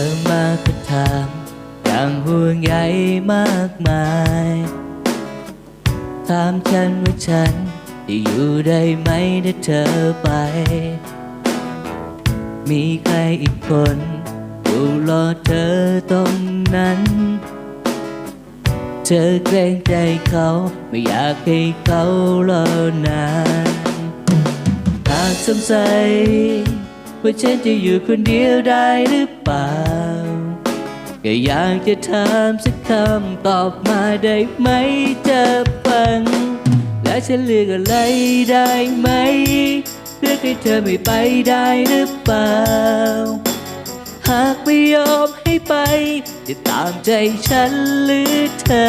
อมาคุณถามดังห่วงใยมากมาย ถามฉันว่าฉันจะอยู่ได้ไหมถ้าเธอไป มีใครอีกคนอยู่รอเธอตรงนั้น เธอเกรงใจเขาไม่อยากให้เขารอนานหากสงสัย ว่าฉันจะอยู่คนเดียวได้หรือเปล่าก็อยากจะถามสักคำตอบมาได้ไหมจะฟัง และฉันเลือกอะไรได้ไหมเลือกให้เธอไม่ไปได้หรือเปล่า หากไม่ยอมให้ไป จะตามใจฉันหรือเธอ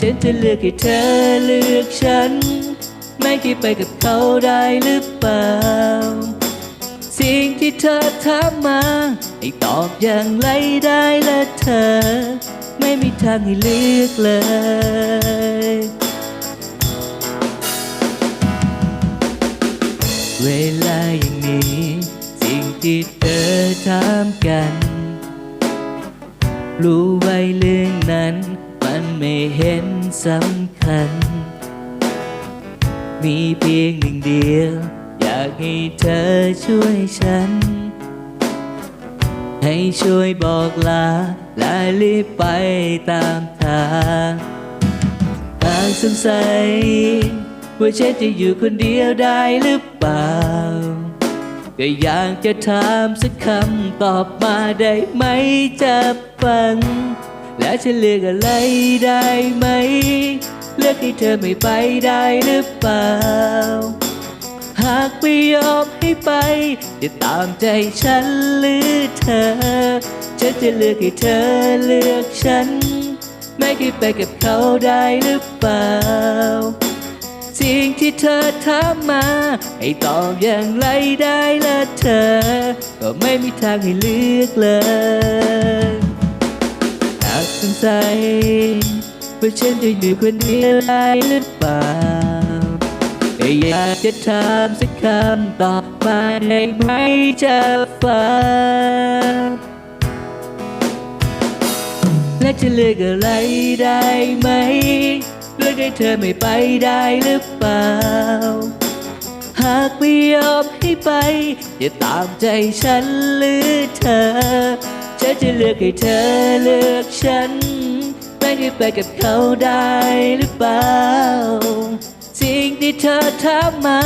ฉันจะเลือกให้เธอเลือกฉัน ไม่คิดไปกับเขาได้หรือเปล่า สิ่งที่เธอถามมา ให้ตอบอย่างไรได้และเธอ ไม่มีทางให้เลือกเลยเวลาอย่างนี้ สิ่งที่เธอถามกัน รู้ไว้เรื่องนั้น มันไม่เห็นสำคัญ มีเพียงหนึ่งเดียวากให้เธอช่วยฉัน ให้ช่วยบอกลาและรีบไปตามทางหากสงสัยว่าฉันจะอยู่คนเดียวได้หรือเปล่า ก็อยากจะถามสักคำตอบมาได้ไหมจะฟัง และฉันเลือกอะไรได้ไหม เลือกให้เธอไม่ไปได้หรือเปล่า หากไม่ยอมให้ไป จะตามใจฉันหรือเธอ ฉันจะเลือกให้เธอเลือกฉัน ไม่คิดไปกับเขาได้หรือเปล่า สิ่งที่เธอถามมา ให้ตอบอย่างไรได้ละเธอ ก็ไม่มีทางให้เลือกเลยหากสงสัยว่าฉันจะอยู่คนเดียวได้หรือเปล่า ก็อยากจะถามสักคำตอบมาได้ไหมจะฟังและจะเลือกอะไรได้ไหม เลือกให้เธอไม่ไปได้หรือเปล่า หากไม่ยอมให้ไปจะตามใจฉันหรือเธอฉันจะเลือกให้เธอเลือกฉันไม่ให้ไปกับเขาได้หรือเปล่า ที่เธอถามมา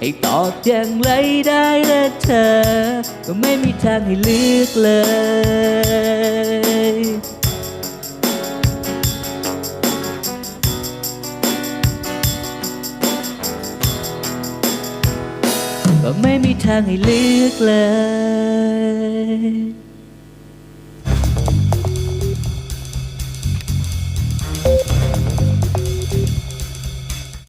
ให้ตอบอย่างไรได้ละเธอ ก็ไม่มีทางให้เลือกเลย ก็ไม่มีทางให้เลือกเลย